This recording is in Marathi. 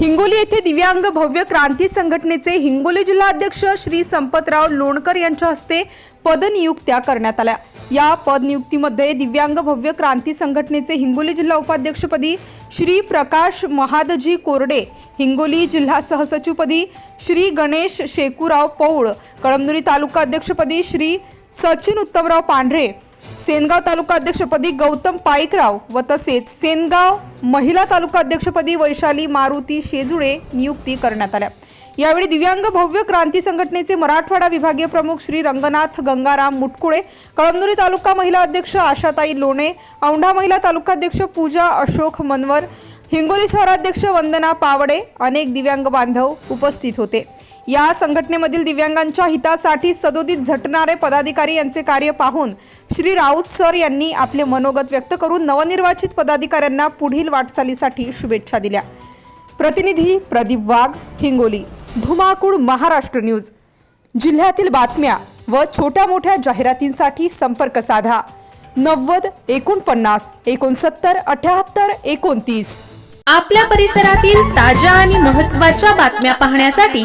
हिंगोली येथे दिव्यांग भव्य क्रांती संघटनेचे हिंगोली जिल्हा अध्यक्ष श्री संपतराव लोणकर यांच्या हस्ते पदनियुक्त्या करण्यात आल्या. या पदनियुक्तीमध्ये दिव्यांग भव्य क्रांती संघटनेचे हिंगोली जिल्हा उपाध्यक्षपदी श्री प्रकाश महादजी कोरडे हिंगोली जिल्हा सहसचिवपदी श्री गणेश शेकूराव पौळ कळमनुरी तालुका अध्यक्षपदी श्री सचिन उत्तमराव पांढरे सेनगाव तालुका अध्यक्षपदी गौतम पाईकराव व तसेच सेनगाव महिला तालुका अध्यक्षपदी वैशाली मारुती शेजुळे नियुक्ती करण्यात आल्या. यावेळी दिव्यांग भव्य क्रांती संघटनेचे मराठवाडा विभागीय प्रमुख श्री रंगनाथ गंगाराम मुटकुळे कळमनुरी तालुका महिला अध्यक्ष आशाताई लोणे औंढा महिला तालुका अध्यक्ष पूजा अशोक मनवर हिंगोली शहराध्यक्ष वंदना पावडे अनेक दिव्यांग बांधव उपस्थित होते. या संघटनेमधील दिव्यांगांच्या हितासाठी सदोदित झटणारे पदाधिकारी यांचे कार्य पाहून श्री राऊत सर यांनी आपले मनोगत व्यक्त करून नवनिर्वाचित पदाधिकाऱ्यांना पुढील वाटचालीसाठी शुभेच्छा दिल्या. प्रतिनिधी प्रदीप वाघ हिंगोली धुमाकूळ महाराष्ट्र न्यूज. जिल्ह्यातील बातम्या व छोट्या मोठ्या जाहिरातींसाठी संपर्क साधा. नव्वद एकोणपन्नास एकोणसत्तर अठ्याहत्तर एकोणतीस. आपल्या परिसरातील ताज्या आणि महत्त्वाच्या बातम्या पाहण्यासाठी